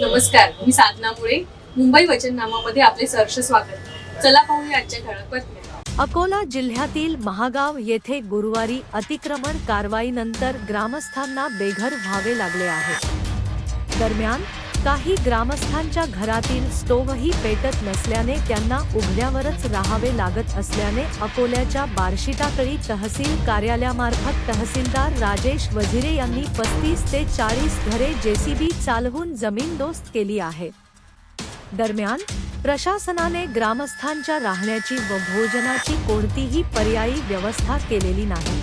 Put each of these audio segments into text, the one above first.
नमस्कार मी साधना मुळे. मुंबई वचननामामध्ये आपले सहर्ष स्वागत. चला पाहूया आजच्या ठळक बातम्या. अकोला जिल्ह्यातील महागाव येथे गुरुवारी अतिक्रमण कारवाईनंतर ग्रामस्थांना बेघर व्हावे लागले आहे. दरम्यान काही ग्रामस्थांच्या घरातील स्टोव्हही पेटत नसल्याने त्यांना उघड्यावरच राहावे लागत असल्याने अकोल्याच्या बार्शीटाकळी तहसील कार्यालयामार्फत तहसीलदार राजेश वझिरे यांनी पस्तीस ते चाळीस घरे जेसीबी चालवून जमीनदोस्त केली आहे. दरम्यान प्रशासनाने ग्रामस्थांच्या राहण्याची व भोजनाची कोणतीही पर्यायी व्यवस्था केलेली नाही.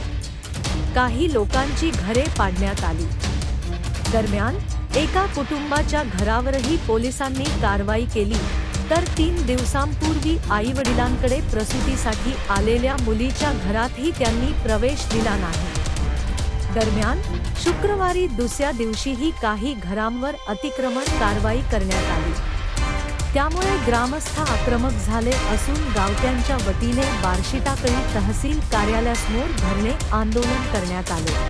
काही लोकांची घरे पाडण्यात आली. दरम्यान एका कुटुंबाच्या घरावरही पोलिसांनी कारवाई केली तर तीन दिवसांपूर्वी आई वडिलांकडे प्रसूतीसाठी आलेल्या मुलीच्या घरातही त्यांनी प्रवेश दिला नाही. दरम्यान शुक्रवारी दुसऱ्या दिवशीही काही घरांवर अतिक्रमण कारवाई करण्यात आली. त्यामुळे ग्रामस्थ आक्रमक झाले असून गावत्यांच्या वतीने बार्शीटाकळी तहसील कार्यालयासमोर धरणे आंदोलन करण्यात आले.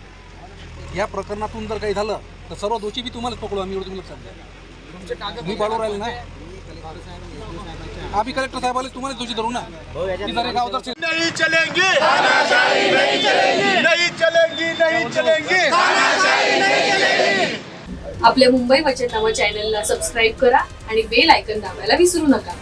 या प्रकरणातून जर काही झालं तर सर्व दोषी बी तुम्हालाच पकडू आम्ही एवढं तुम्ही लक्षात द्या मी पाडू राहिले ना? आम्ही कलेक्टर साहेब आले तुम्हाला दोषी धरू ना? हे नहीं चलेंगे. नहीं चलेंगे. नहीं चलेंगी नहीं चलेंगी. आपल्या मुंबई वचननामा चॅनलला सबस्क्राईब करा आणि बेल आयकन दाबायला विसरू नका.